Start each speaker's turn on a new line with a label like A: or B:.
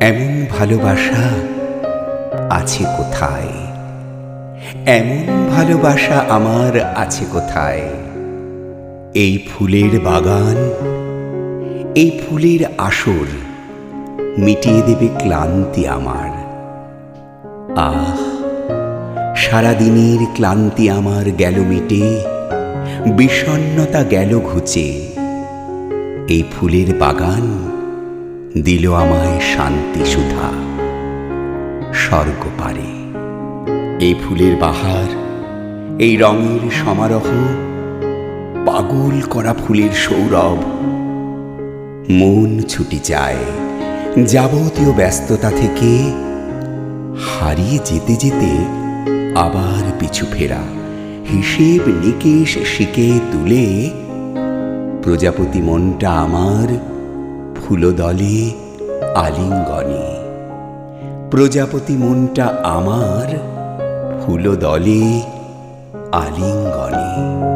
A: এমন ভালোবাসা আছে কোথায়? এমন ভালোবাসা আমার আছে কোথায়? এই ফুলের বাগান, এই ফুলের আসর মিটিয়ে দেবে ক্লান্তি আমার। আহ, সারাদিনের ক্লান্তি আমার গেল মিটে, বিষণ্ণতা গেল ঘুচে। এই ফুলের বাগান দিল আমায় শান্তি সুধা। স্বর্গ পারে। এই ফুলের বাহার, এই রঙের সমারোহ, পাগল করা ফুলের সৌরভ। মন ছুটি যায়, যাবতীয় ব্যস্ততা থেকে হারিয়ে যেতে যেতে আবার পিছু ফেরা। হিসেব নিকেশ শিখে তুলে, প্রজাপতি মনটা আমার ফুলদলে আলিঙ্গনে। প্রজাপতি মনটা আমার ফুলদলে আলিঙ্গনে।